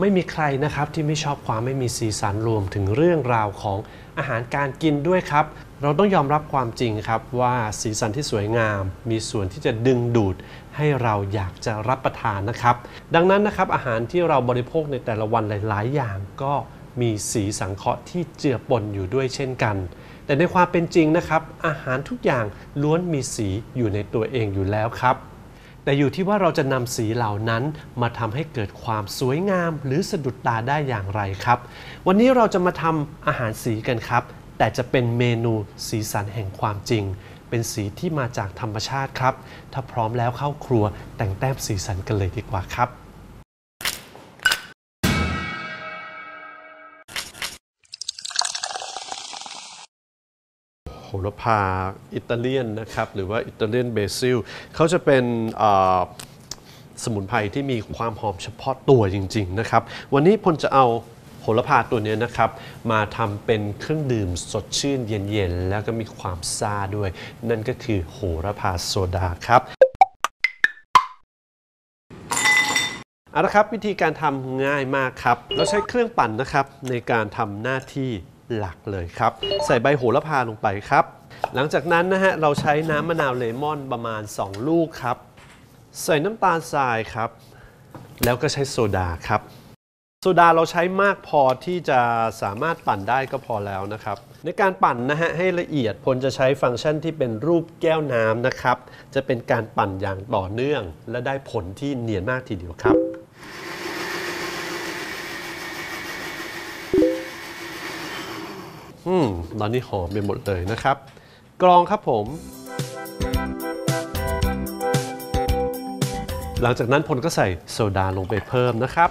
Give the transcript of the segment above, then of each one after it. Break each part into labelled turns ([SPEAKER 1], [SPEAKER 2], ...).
[SPEAKER 1] ไม่มีใครนะครับที่ไม่ชอบความไม่มีสีสันรวมถึงเรื่องราวของอาหารการกินด้วยครับ เราต้องยอมรับความจริงครับว่าสีสันที่สวยงาม มีส่วนที่จะดึงดูดให้เราอยากจะรับประทานนะครับ ดังนั้นนะครับอาหารที่เราบริโภคในแต่ละวันหลาย ๆ อย่างก็มีสีสังเคราะห์ที่เจือปนอยู่ด้วยเช่นกัน แต่ในความเป็นจริงนะครับ อาหารทุกอย่างล้วนมีสีอยู่ในตัวเองอยู่แล้วครับ แต่อยู่ที่ว่าเราจะนำสีเหล่านั้นมาทำให้เกิดความสวยงาม หรือสะดุดตาได้อย่างไรครับ วันนี้เราจะมาทำอาหารสีกันครับ แต่จะเป็นเมนูสีสันแห่งความจริง เป็นสีที่มาจากธรรมชาติครับ ถ้าพร้อมแล้วเข้าครัวแต่งแต้มสีสันกันเลยดีกว่าครับ โหระพาอิตาเลียนนะครับ หรือว่าอิตาเลียนเบซิลเขาจะเป็นสมุนไพรที่มีความหอมเฉพาะตัวจริง ๆ นะครับ วันนี้พลจะเอาโหระพาตัวนี้นะครับ มาทำเป็นเครื่องดื่มสดชื่นเย็นๆ แล้วก็มีความซาด้วย นั่นก็คือโหระพาโซดาครับเอาละครับวิธีการทำง่ายมากครับ เราใช้เครื่องปั่นนะครับในการทำหน้าที่ หลักเลยครับ ใส่ใบโหระพาลงไปครับ หลังจากนั้นนะฮะเราใช้น้ำมะนาวเลมอนประมาณ 2 ลูกครับ ใส่น้ำตาลทรายครับ แล้วก็ใช้โซดาครับ โซดาเราใช้มากพอที่จะสามารถปั่นได้ก็พอแล้วนะครับ ในการปั่นนะฮะให้ละเอียดพลจะใช้ฟังก์ชันที่เป็นรูปแก้วน้ำนะครับ จะเป็นการปั่นอย่างต่อเนื่อง และได้ผลที่เนียนมากทีเดียวครับ อืมตอนนี้หอมไปหมดเลยนะครับ กรองครับผม หลังจากนั้นพลก็ใส่โซดาลงไปเพิ่มนะครับ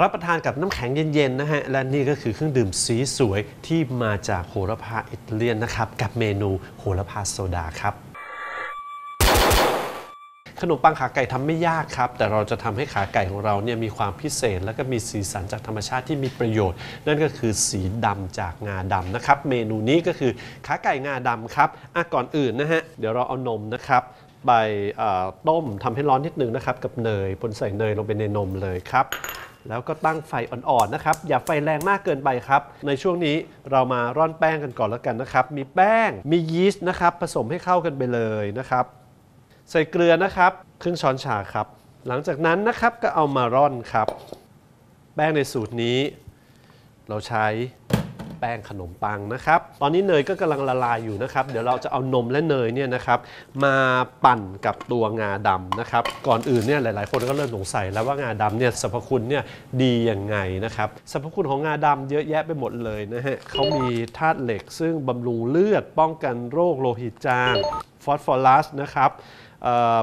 [SPEAKER 1] รับประทานกับน้ำแข็งเย็นๆนะฮะ และนี่ก็คือเครื่องดื่มสีสวยที่มาจากโหระพาอิตาเลียนนะครับ กับเมนูโหระพาโซดาครับ ขนมปังขาไก่ทำไม่ยากครับ แต่เราจะทำให้ขาไก่ของเราเนี่ยมีความพิเศษ และก็มีสีสันจากธรรมชาติที่มีประโยชน์ นั่นก็คือสีดำจากงาดำนะครับ เมนูนี้ก็คือขาไก่งาดำครับอะก่อนอื่นนะฮะเดี๋ยวเราเอานมนะครับไปต้มทำให้ร้อนนิดนึงนะครับกับเนยปนใส่เนยลงไปในนมเลยครับแล้วก็ตั้งไฟอ่อนๆนะครับ อย่าไฟแรงมากเกินไปครับ ในช่วงนี้เรามาร่อนแป้งกันก่อนแล้วกันนะครับ มีแป้ง มียีสต์นะครับ ผสมให้เข้ากันไปเลยนะครับ ใส่เกลือนะครับครึ่งช้อนชาครับ หลังจากนั้นนะครับก็เอามาร่อนครับ แป้งในสูตรนี้ เราใช้แป้งขนมปังนะครับ ตอนนี้เนยก็กำลังละลายอยู่นะครับ เดี๋ยวเราจะเอานมและเนยเนี่ยนะครับ มาปั่นกับตัวงาดำนะครับ ก่อนอื่นเนี่ยหลาย ๆ คนก็เริ่มสงสัยแล้วว่างาดำเนี่ยสรรพคุณเนี่ยดียังไงนะครับสรรพคุณของงาดำเยอะแยะไปหมดเลยนะฮะเขามีธาตุเหล็กซึ่งบำรุงเลือดป้องกันโรคโลหิตจางฟอสฟอรัสนะครับ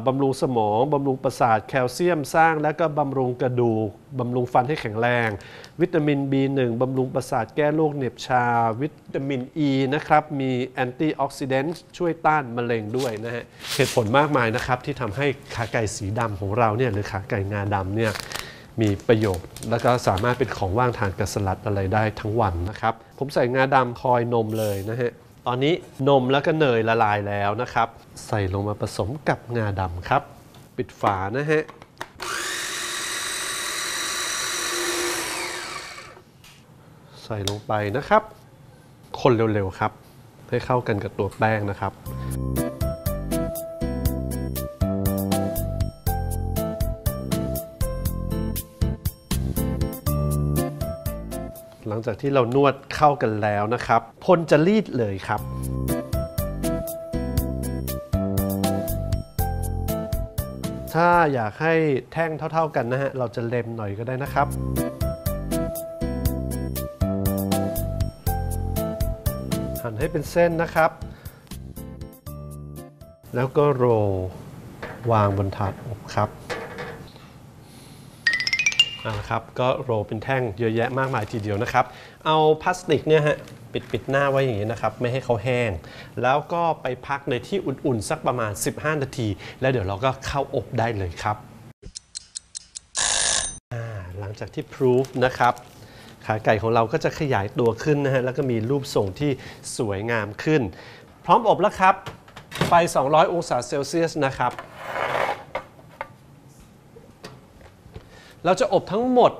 [SPEAKER 1] บำรุงสมองบำรุงประสาทแคลเซียมสร้าง และก็บำรุงกระดูกบำรุงฟันให้แข็งแรง วิตามิน B1 บำรุงประสาทแก้โรคเหน็บชา วิตามิน E นะครับ มีแอนตี้ออกซิแดนต์ช่วยต้านมะเร็งด้วยนะฮะเหตุผลมากมายนะครับ ที่ทำให้ขาไก่สีดำของเราเนี่ยหรือขาไก่งาดำเนี่ยมีประโยชน์ แล้วก็สามารถเป็นของว่างทานกับสลัดอะไรได้ทั้งวันนะครับ ผมใส่งาดำคอยนมเลยนะฮะ ตอนนี้นมแล้วก็เนยละลายแล้วนะครับ ใส่ลงมาผสมกับงาดำครับ ปิดฝานะฮะใส่ลงไปนะครับ คนเร็วๆครับ ให้เข้ากันกับตัวแป้งนะครับ ลังจากที่เรานวดเข้ากันแล้วนะครับพ่นจะรีดเลยครับ ถ้าอยากให้แท่งเท่า ๆกันนะฮะ เราจะเล็มหน่อยก็ได้นะครับหั่นให้เป็นเส้นนะครับ แล้วก็โรวางบนถาดอบครับ เอาละครับ ก็โรลเป็นแท่งเยอะแยะมากมายทีเดียวนะครับ เอาพลาสติกเนี่ยฮะปิดปิดหน้าไว้อย่างนี้นะครับ ไม่ให้เขาแห้ง แล้วก็ไปพักในที่อุ่นๆ สักประมาณ 15 นาที แล้วเดี๋ยวเราก็เข้าอบได้เลยครับหลังจากที่พรูฟนะครับขาไก่ของเราก็จะขยายตัวขึ้นนะฮะแล้วก็มีรูปทรงที่สวยงามขึ้น พร้อมอบแล้วครับ ไฟ 200 องศาเซลเซียสนะครับ เราจะอบทั้งหมด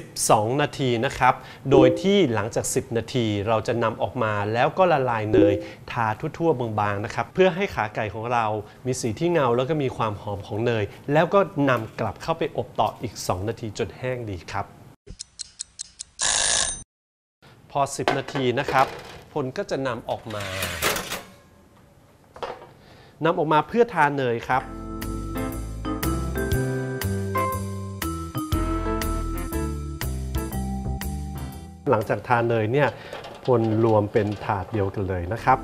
[SPEAKER 1] 12 นาทีนะครับ โดยที่หลังจาก 10 นาทีเราจะนำออกมาแล้วก็ละลายเนยทาทั่วๆบางๆนะครับ เพื่อให้ขาไก่ของเรามีสีที่เงาแล้วก็มีความหอมของเนย แล้วก็นำกลับเข้าไปอบต่ออีก 2 นาทีจนแห้งดีครับ พอ 10 นาทีนะครับพลก็จะนำออกมานำออกมาเพื่อทาเนยครับ หลังจากทานเนยเนี่ยพลรวมเป็นถาดเดียวกันเลยนะครับ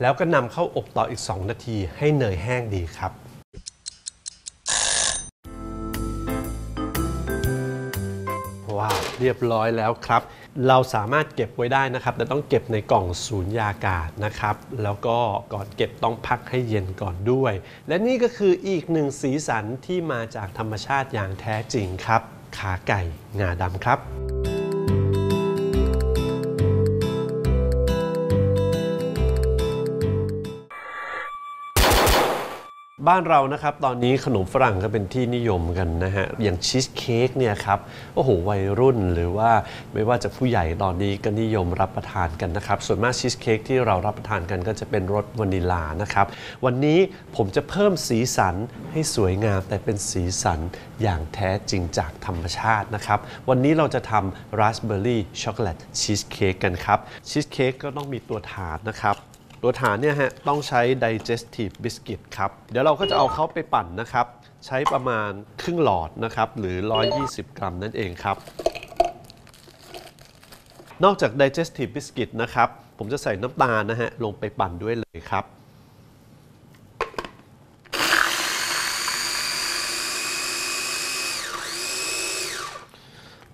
[SPEAKER 1] แล้วก็นำเข้าอบต่ออีก 2 นาทีให้เนยแห้งดีครับว้าวเรียบร้อยแล้วครับ เราสามารถเก็บไว้ได้นะครับ แต่ต้องเก็บในกล่องสูญญากาศนะครับ แล้วก็ก่อนเก็บต้องพักให้เย็นก่อนด้วย และนี่ก็คืออีกหนึ่งสีสันที่มาจากธรรมชาติอย่างแท้จริงครับ ขาไก่งาดำครับ บ้านเรานะครับตอนนี้ขนมฝรั่งก็เป็นที่นิยมกันนะฮะ อย่างชีสเค้กเนี่ยครับโอ้โหวัยรุ่นหรือว่าไม่ว่าจะผู้ใหญ่ตอนนี้ก็นิยมรับประทานกันนะครับ ส่วนมากชีสเค้กที่เรารับประทานกันก็จะเป็นรสวานิลานะครับ วันนี้ผมจะเพิ่มสีสันให้สวยงาม แต่เป็นสีสันอย่างแท้จริงจากธรรมชาตินะครับ วันนี้เราจะทำราสเบอร์รี่ช็อกโกแลตชีสเค้กกันครับชีสเค้กก็ต้องมีตัวถาดนะครับ ตัวฐานเนี่ยฮะต้องใช้ digestive biscuit ครับ เดี๋ยวเราก็จะเอาเขาไปปั่นนะครับ ใช้ประมาณครึ่งหลอดนะครับ หรือ 120 กรัมนั่นเองครับ นอกจาก digestive biscuit นะครับ ผมจะใส่น้ำตาลนะฮะ ลงไปปั่นด้วยเลยครับ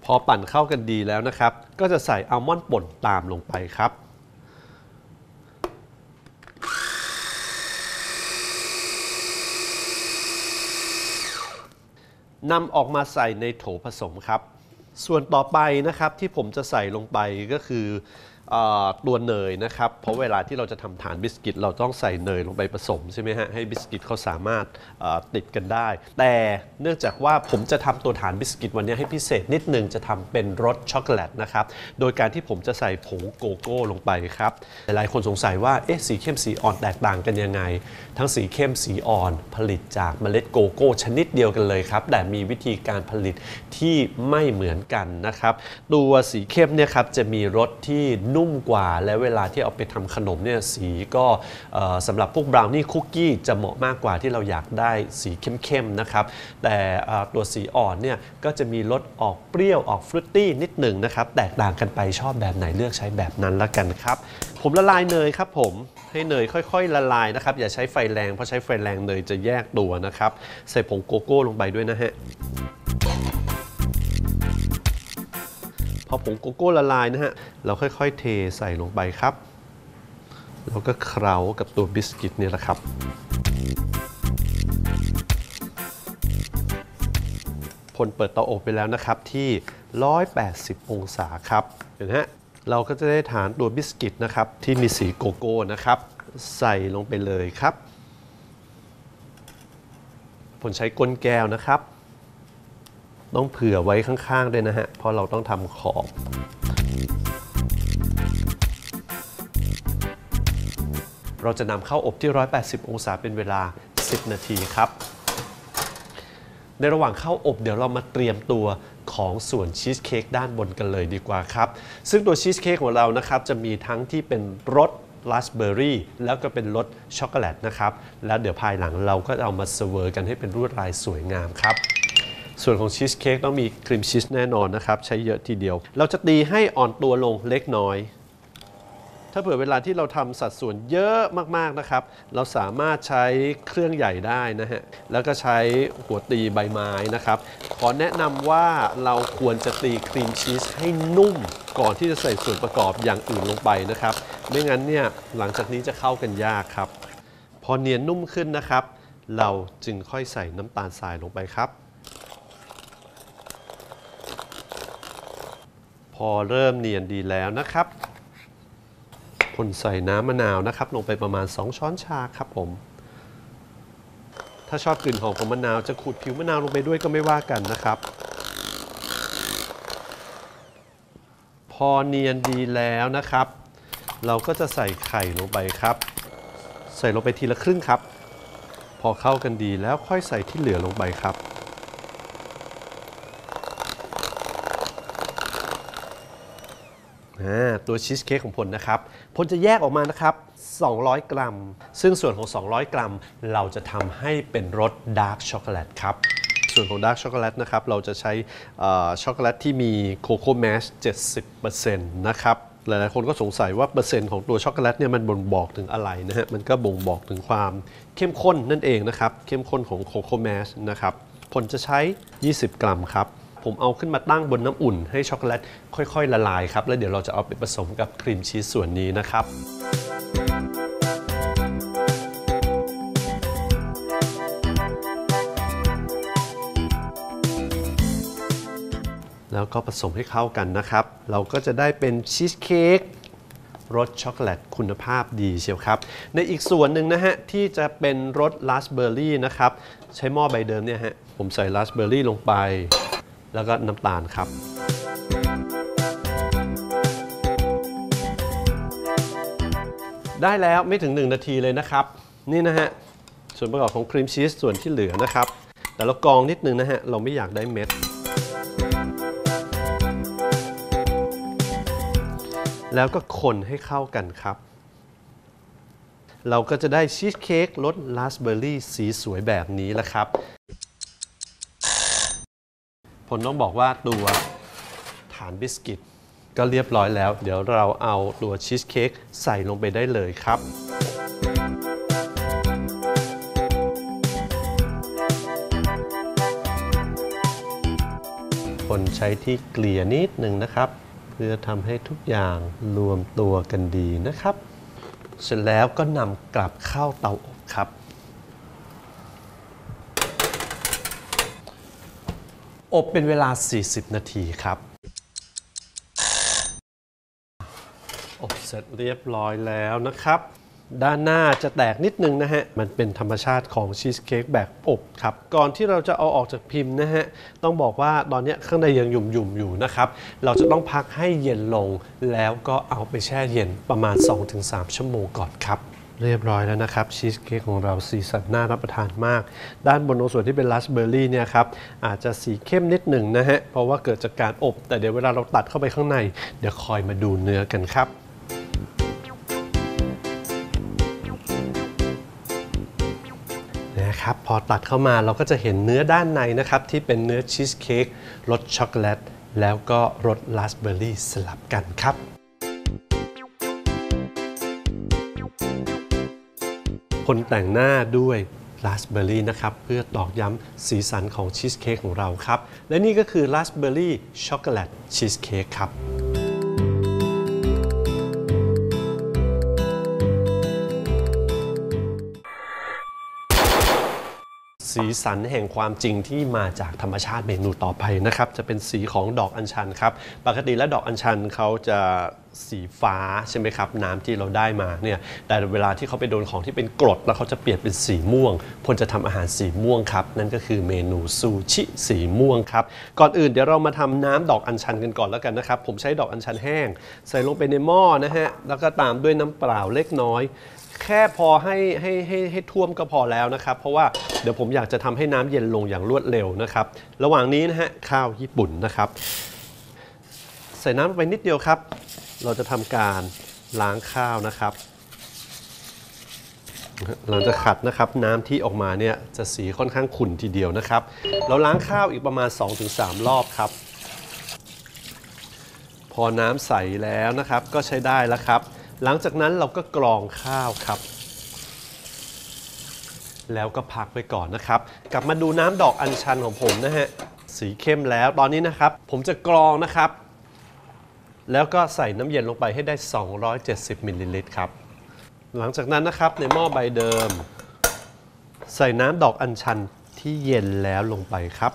[SPEAKER 1] พอปั่นเข้ากันดีแล้วนะครับ ก็จะใส่อัลมอนด์ป่นตามลงไปครับ นำออกมาใส่ในโถผสมครับ ส่วนต่อไปนะครับที่ผมจะใส่ลงไปก็คือ ตัวเนยนะครับ เพราะเวลาที่เราจะทำฐานบิสกิต เราต้องใส่เนยลงไปผสมใช่ไหมฮะให้บิสกิตเขาสามารถติดกันได้ แต่เนื่องจากว่าผมจะทำตัวฐานบิสกิตวันนี้ให้พิเศษนิดนึงจะทำเป็นรสช็อกโกแลตนะครับ โดยการที่ผมจะใส่ผงโกโก้ลงไปครับ หลายคนสงสัยว่าเอ๊ะสีเข้มสีอ่อนแตกต่างกันยังไง ทั้งสีเข้มสีอ่อนผลิตจากเมล็ดโกโก้ชนิดเดียวกันเลยครับ แต่มีวิธีการผลิตที่ไม่เหมือนกันนะครับ ตัวสีเข้มเนี่ยครับจะมีรสที่นุุ่่มกว่า และเวลาที่เอาไปทำขนมเนี่ยสีก็เอ่อสำหรับพวกบราวนี่คุกกี้จะเหมาะมากกว่าที่เราอยากได้สีเข้มๆนะครับ แต่ตัวสีอ่อนเนี่ยก็จะมีรสออกเปรี้ยวออกฟรุตตี้นิดหนึ่งนะครับ แตกต่างกันไปชอบแบบไหนเลือกใช้แบบนั้นละกันครับ ผมละลายเนยครับผมให้เนยค่อยๆ ละลายนะครับ อย่าใช้ไฟแรงเพราะใช้ไฟแรงเนยจะแยกตัวนะครับ ใส่ผงโกโก้ลงไปด้วยนะฮะ พอผงโกโก้ละลายนะฮะ เราค่อยๆ เทใส่ลงไปครับ แล้วก็เคล้ากับตัวบิสกิตเนี่ยแหละครับ พลเปิดเตาอบไปแล้วนะครับที่ 180 องศาครับ เห็นฮะ เราก็จะได้ฐานตัวบิสกิตนะครับที่มีสีโกโก้นะครับ ใส่ลงไปเลยครับผลใช้ก้นแก้วนะครับ ต้องเผื่อไว้ข้างๆด้วยนะฮะ เพราะเราต้องทำขอบเราจะนำเข้าอบที่ 180 องศาเป็นเวลา 10 นาทีครับ ในระหว่างเข้าอบเดี๋ยวเรามาเตรียมตัวของส่วนชีสเค้กด้านบนกันเลยดีกว่าครับ ซึ่งตัวชีสเค้กของเรานะครับจะมีทั้งที่เป็นรสราสเบอร์รี่แล้วก็เป็นรสช็อกโกแลตนะครับ แล้วเดี๋ยวภายหลังเราก็เอามาเสวยกันให้เป็นลวดลายสวยงามครับ ส่วนของชีสเค้กต้องมีครีมชีสแน่นอนนะครับ ใช้เยอะทีเดียว เราจะตีให้อ่อนตัวลงเล็กน้อย ถ้าเผื่อเวลาที่เราทำสัดส่วนเยอะมากๆนะครับ เราสามารถใช้เครื่องใหญ่ได้นะฮะ แล้วก็ใช้หัวตีใบไม้นะครับ ขอแนะนำว่าเราควรจะตีครีมชีสให้นุ่ม ก่อนที่จะใส่ส่วนประกอบอย่างอื่นลงไปนะครับ ไม่งั้นเนี่ยหลังจากนี้จะเข้ากันยากครับ พอเนียนนุ่มขึ้นนะครับ เราจึงค่อยใส่น้ำตาลทรายลงไปครับ พอเริ่มเนียนดีแล้วนะครับคนใส่น้ำมะนาวนะครับ ลงไปประมาณ 2 ช้อนชาครับผม ถ้าชอบกลิ่นหอมของมะนาวจะขูดผิวมะนาวลงไปด้วยก็ไม่ว่ากันนะครับ พอเนียนดีแล้วนะครับ เราก็จะใส่ไข่ลงไปครับ ใส่ลงไปทีละครึ่งครับ พอเข้ากันดีแล้วค่อยใส่ที่เหลือลงไปครับ อ่า ตัวชีสเค้กของพลนะครับพลจะแยกออกมานะครับ 200 กรัม ซึ่งส่วนของ 200 กรัม เราจะทำให้เป็นรสดาร์กช็อกโกแลตครับส่วนของดาร์กช็อกโกแลตนะครับเราจะใช้ช็อกโกแลตที่มีโคโค่แมช70%นะครับหลายๆคนก็สงสัยว่าเปอร์เซ็นต์ของตัวช็อกโกแลตเนี่ยมันบ่งบอกถึงอะไรนะฮะมันก็บ่งบอกถึงความเข้มข้นนั่นเองนะครับ เข้มข้นของโคโค่แมชนะครับผลจะใช้ 20 กรัมครับ ผมเอาขึ้นมาตั้งบนน้ำอุ่น ให้ช็อกโกแลตค่อยๆ ละลายครับ แล้วเดี๋ยวเราจะเอาไปผสมกับครีมชีสส่วนนี้นะครับแล้วก็ผสมให้เข้ากันนะครับ เราก็จะได้เป็นชีสเค้กรสช็อกโกแลตคุณภาพดีเชียวครับ ในอีกส่วนหนึ่งนะฮะ ที่จะเป็นรสราสเบอร์รี่นะครับ ใช้หม้อใบเดิมเนี่ยฮะ ผมใส่ราสเบอร์รี่ลงไป แล้วก็น้ำตาลครับได้แล้วไม่ถึง 1 นาทีเลยนะครับ นี่นะฮะ ส่วนประกอบของครีมชีสส่วนที่เหลือนะครับ แต่เรากรองนิดนึงนะฮะ เราไม่อยากได้เม็ด แล้วก็คนให้เข้ากันครับ เราก็จะได้ชีสเค้กรสราสเบอร์รี่สีสวยแบบนี้แหละครับ ผมต้องบอกว่าตัวฐานบิสกิตก็เรียบร้อยแล้ว เดี๋ยวเราเอาตัวชีสเค้กใส่ลงไปได้เลยครับ คนใช้ที่เกลี่ยนิดหนึ่งนะครับ เพื่อทำให้ทุกอย่างรวมตัวกันดีนะครับ เสร็จแล้วก็นำกลับเข้าเตาอบครับ อบเป็นเวลา 40 นาทีครับอบเสร็จเรียบร้อยแล้วนะครับ ด้านหน้าจะแตกนิดนึงนะฮะ มันเป็นธรรมชาติของชีสเค้กแบบอบครับ ก่อนที่เราจะเอาออกจากพิมพ์นะฮะ ต้องบอกว่าตอนนี้ข้างในยังหยุ่มๆอยู่นะครับ เราจะต้องพักให้เย็นลง แล้วก็เอาไปแช่เย็นประมาณ 2-3 ชั่วโมงก่อนครับ เรียบร้อยแล้วนะครับชีสเค้กของเราสีสันน่ารับประทานมาก ด้านบนตรงส่วนที่เป็นราสเบอร์รี่เนี่ยครับอาจจะสีเข้มนิดหนึ่งนะฮะ เพราะว่าเกิดจากการอบ แต่เดี๋ยวเวลาเราตัดเข้าไปข้างใน เดี๋ยวคอยมาดูเนื้อกันครับนะครับพอตัดเข้ามาเราก็จะเห็นเนื้อด้านในนะครับ ที่เป็นเนื้อชีสเค้กรสช็อกโกแลตแล้วก็รสราสเบอร์รี่สลับกันครับ คนแต่งหน้าด้วยราสเบอร์รี่นะครับ เพื่อตอกย้ำสีสันของชีสเค้กของเราครับ และนี่ก็คือราสเบอร์รี่ช็อกโกแลตชีสเค้กครับ สีสันแห่งความจริงที่มาจากธรรมชาติเมนูต่อไปนะครับ จะเป็นสีของดอกอัญชันครับ ปกติแล้วดอกอัญชันเขาจะสีฟ้าใช่ไหมครับ น้ำที่เราได้มาเนี่ยแต่เวลาที่เขาไปโดนของที่เป็นกรด แล้วเขาจะเปลี่ยนเป็นสีม่วงพลจะทำอาหารสีม่วงครับ นั่นก็คือเมนูซูชิสีม่วงครับ ก่อนอื่นเดี๋ยวเรามาทำน้ำดอกอัญชันกันก่อนแล้วกันนะครับ ผมใช้ดอกอัญชันแห้ง ใส่ลงไปในหม้อนะฮะแล้วก็ตามด้วยน้ำเปล่าเล็กน้อย แค่พอให้ให้ให้ให้ท่วมก็พอแล้วนะครับ เพราะว่าเดี๋ยวผมอยากจะทำให้น้ำเย็นลงอย่างรวดเร็วนะครับ ระหว่างนี้นะฮะข้าวญี่ปุ่นนะครับ ใส่น้ำไปนิดเดียวครับ เราจะทำการล้างข้าวนะครับหลังจากขัดนะครับน้ำที่ออกมาเนี่ยจะสีค่อนข้างขุ่นทีเดียวนะครับ เราล้างข้าวอีกประมาณ 2-3 รอบครับ พอน้ำใสแล้วนะครับก็ใช้ได้แล้วครับ หลังจากนั้นเราก็กรองข้าวครับ แล้วก็พักไว้ก่อนนะครับ กลับมาดูน้ำดอกอัญชันของผมนะฮะ สีเข้มแล้ว ตอนนี้นะครับ ผมจะกรองนะครับ แล้วก็ใส่น้ำเย็นลงไปให้ได้ 270มิลลิลิตรครับ หลังจากนั้นนะครับในหม้อใบเดิม ใส่น้ำดอกอัญชันที่เย็นแล้วลงไปครับ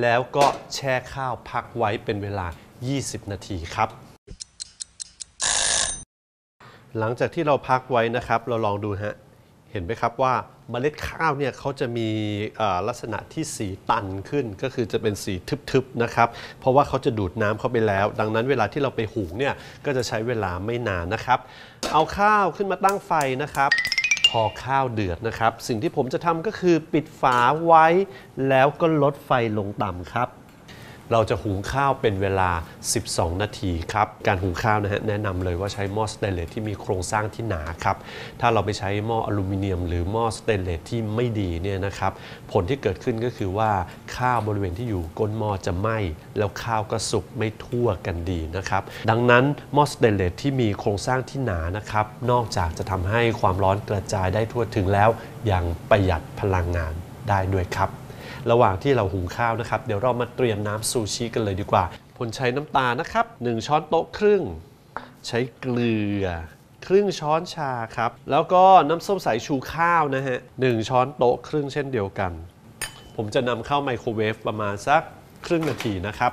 [SPEAKER 1] แล้วก็แช่ข้าวพักไว้เป็นเวลา 20 นาทีครับ หลังจากที่เราพักไว้นะครับ เราลองดูฮะ เห็นไหมครับว่าเมล็ดข้าวเนี่ยเขาจะมีลักษณะที่สีตันขึ้น ก็คือจะเป็นสีทึบๆนะครับ เพราะว่าเขาจะดูดน้ำเข้าไปแล้ว ดังนั้นเวลาที่เราไปหุงเนี่ยก็จะใช้เวลาไม่นานนะครับ เอาข้าวขึ้นมาตั้งไฟนะครับ พอข้าวเดือดนะครับ สิ่งที่ผมจะทำก็คือปิดฝาไว้ แล้วก็ลดไฟลงต่ำครับ เราจะหุงข้าวเป็นเวลา 12 นาทีครับ การหุงข้าวนะฮะแนะนำเลยว่าใช้หม้อสเตนเลสที่มีโครงสร้างที่หนาครับ ถ้าเราไปใช้หม้ออลูมิเนียม หรือหม้อสเตนเลสที่ไม่ดีเนี่ยนะครับ ผลที่เกิดขึ้นก็คือว่าข้าวบริเวณที่อยู่ก้นหม้อจะไหม้แล้วข้าวก็สุกไม่ทั่วกันดีนะครับ ดังนั้นหม้อสเตนเลสที่มีโครงสร้างที่หนานะครับ นอกจากจะทำให้ความร้อนกระจายได้ทั่วถึงแล้วยังประหยัดพลังงานได้ด้วยครับ ระหว่างที่เราหุงข้าวนะครับ เดี๋ยวเรามาเตรียมน้ำซูชิกันเลยดีกว่า ผลใช้น้ำตาลนะครับ 1 ช้อนโต๊ะครึ่ง ใช้เกลือ ครึ่งช้อนชาครับ แล้วก็น้ำส้มสายชูข้าวนะฮะหนึ่งช้อนโต๊ะครึ่งเช่นเดียวกัน ผมจะนำเข้าไมโครเวฟประมาณสักครึ่งนาทีนะครับ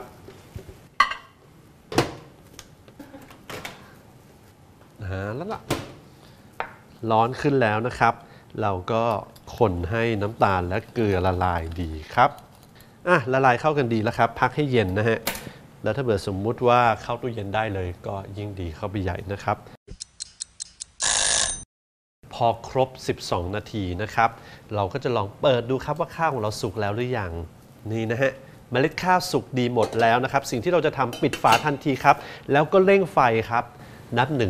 [SPEAKER 1] อ่าแล้วล่ะร้อนขึ้นแล้วนะครับ เราก็ คนให้น้ำตาลและเกลือละลายดีครับอะละลายเข้ากันดีแล้วครับ พักให้เย็นนะฮะ แล้วถ้าเกิดสมมุติว่าเข้าตู้เย็นได้เลยก็ยิ่งดีเข้าไปใหญ่นะครับ พอครบ 12 นาทีนะครับ เราก็จะลองเปิดดูครับว่าข้าวของเราสุกแล้วหรือยังนี่นะฮะเมล็ดข้าวสุกดีหมดแล้วนะครับ สิ่งที่เราจะทำปิดฝาทันทีครับ แล้วก็เร่งไฟครับ นับ 1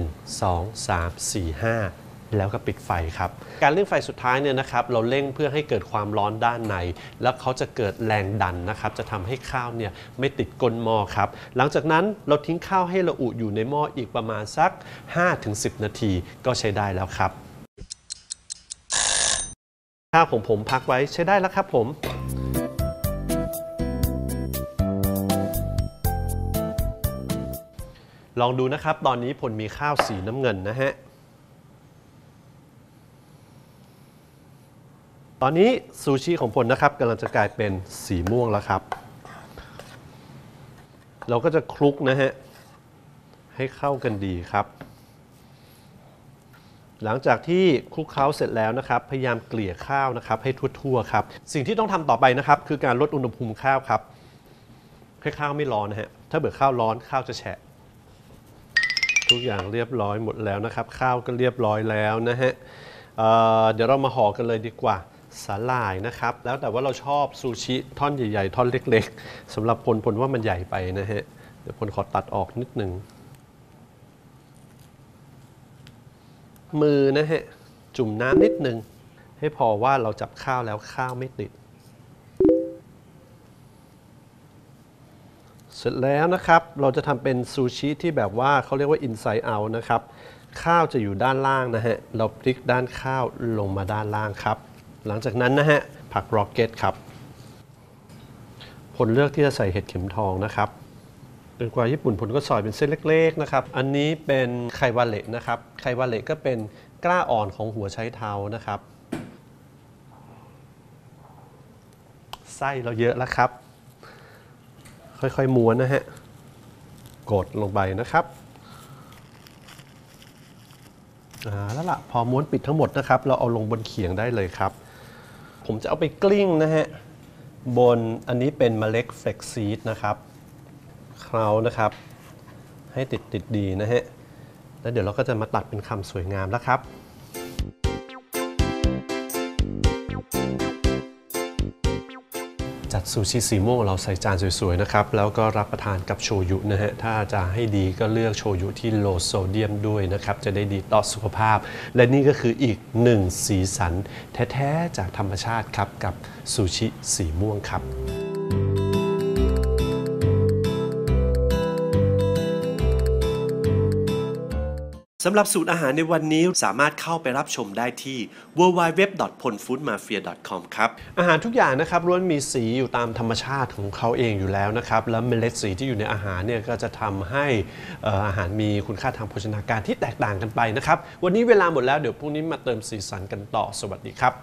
[SPEAKER 1] 2 3 4 5 แล้วก็ปิดไฟครับ การเร่งไฟสุดท้ายเนี่ยนะครับเราเร่งเพื่อให้เกิดความร้อนด้านใน แล้วเขาจะเกิดแรงดันนะครับจะทำให้ข้าวเนี่ยไม่ติดก้นหม้อครับ หลังจากนั้นเราทิ้งข้าวให้ระอุอยู่ในหม้ออีกประมาณสัก 5-10 นาทีก็ใช้ได้แล้วครับข้าวของผมพักไว้ใช้ได้แล้วครับผมลองดูนะครับ ตอนนี้ผลมีข้าวสีน้ำเงินนะฮะ ตอนนี้ซูชิของผลนะครับกำลังจะกลายเป็นสีม่วงแล้วครับ เราก็จะคลุกนะฮะ ให้เข้ากันดีครับ หลังจากที่คลุกเคล้าเสร็จแล้วนะครับ พยายามเกลี่ยข้าวนะครับ ให้ทั่วๆครับ สิ่งที่ต้องทำต่อไปนะครับ คือการลดอุณหภูมิข้าวครับให้ข้าวไม่ร้อนนะฮะถ้าเบิดข้าวร้อนข้าวจะแฉะทุกอย่างเรียบร้อยหมดแล้วนะครับ ข้าวก็เรียบร้อยแล้วนะฮะเเดี๋ยวเรามาห่อกันเลยดีกว่า สาหร่ายนะครับ แล้วแต่ว่าเราชอบซูชิท่อนใหญ่ ๆ ท่อนเล็ก ๆสำหรับพลพลว่ามันใหญ่ไปนะฮะเดี๋ยวพลขอตัดออกนิดหนึ่งมือนะฮะจุ่มน้ำนิดหนึ่งให้พอว่าเราจับข้าวแล้วข้าวไม่ติด เสร็จแล้วนะครับเราจะทำเป็นซูชิที่แบบว่าเขาเรียกว่า inside out นะครับ ข้าวจะอยู่ด้านล่างนะฮะ เราพลิกด้านข้าวลงมาด้านล่างครับ หลังจากนั้นนะฮะผักร็อกเก็ตครับผลเลือกที่จะใส่เห็ดเข็มทองนะครับเป็นกว่าญี่ปุ่นผลก็ซอยเป็นเส้นเล็กๆนะครับ อันนี้เป็นไข่วาเละนะครับไข่วาเละก็เป็นกล้าอ่อนของหัวไชเท้านะครับ ไส้เราเยอะแล้วครับ ค่อยๆม้วนนะฮะ กดลงไปนะครับอ่าแล้วล่ะ พอม้วนปิดทั้งหมดนะครับ เราเอาลงบนเขียงได้เลยครับ ผมจะเอาไปกลิ้งนะฮะ บนอันนี้เป็นเมล็ดเฟล็กซีดนะครับเคล้านะครับ ให้ติดติดดีนะฮะ แล้วเดี๋ยวเราก็จะมาตัดเป็นคำสวยงามแล้วครับ จัดซูชิสีม่วงเราใส่จานสวยๆนะครับ แล้วก็รับประทานกับโชยุนะฮะ ถ้าจะให้ดีก็เลือกโชยุที่โลโซเดียมด้วยนะครับ จะได้ดีต่อสุขภาพ และนี่ก็คืออีกหนึ่งสีสัน แท้ ๆ จากธรรมชาติครับ กับซูชิสีม่วงครับ สำหรับสูตรอาหารในวันนี้สามารถเข้าไปรับชมได้ที่ www.ponfoodmafia.com ครับ อาหารทุกอย่างนะครับล้วนมีสีอยู่ตามธรรมชาติของเขาเองอยู่แล้วนะครับ แล้วเมล็ดสีที่อยู่ในอาหารเนี่ยก็จะทำให้เอ่ออาหารมีคุณค่าทางโภชนาการที่แตกต่างกันไปนะครับ วันนี้เวลาหมดแล้วเดี๋ยวพรุ่งนี้มาเติมสีสันกันต่อสวัสดีครับ